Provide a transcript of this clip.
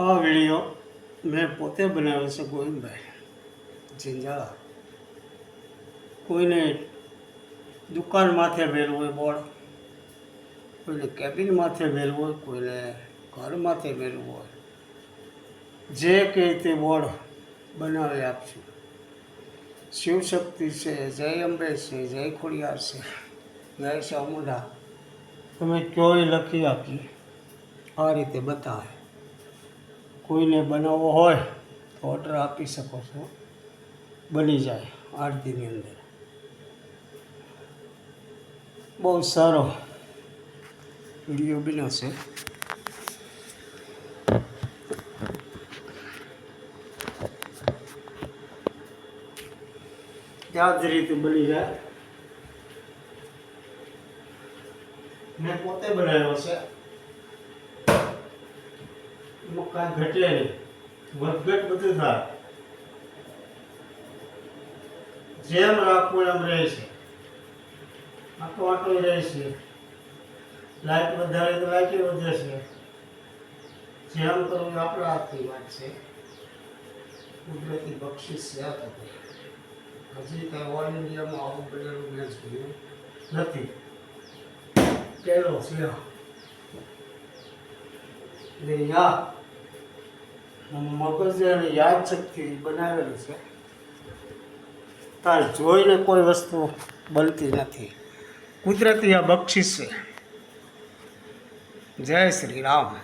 આ વીડિયો મેં પોતે બનાવ્યો છે ગોવિંદભાઈ ઝીંઝાળા. કોઈને દુકાન માથે મેળવું હોય, બોર્ડ, કોઈને કેબિન માથે મેળવું હોય, કોઈને ઘર માથે મેળવું હોય. જે કે તે બોર્ડ બનાવી આપશું. શિવશક્તિ છે, જય અંબે છે, જય ખોડિયાર છે, જય શામુંડા તમે ક્યોય લખી આપી આ રીતે બતાવે. કોઈને બનાવવો હોય તો ઓર્ડર આપી શકો છો. બની જાય દિનની અંદર. બહુ સારો વીડિયો બન્યો છે. ત્યાં જ રીતે બની જાય. મેં પોતે બનાવ્યો છે. એમાં કાંઈ ઘટે વધઘટ બધું થાય. જેમ રાખવું એમ રહે છે. આટો આટો રહે છે. લાઈટ વધારે તો લાઈટ વધે છે. જેમ કરવું આપણા હાથની વાત છે. કુદરતી બક્ષિસ છે આ હજી કાંઈ ઓલ ઇન્ડિયામાં આવું બનેલું મેં જોયું નથી. પહેલો છે એટલે યા. મગજ અને યાદશક્તિ બનાવેલી છે. તાર જોઈને કોઈ વસ્તુ બનતી નથી. કુદરતી આ બક્ષિસ છે. જય શ્રી રામ.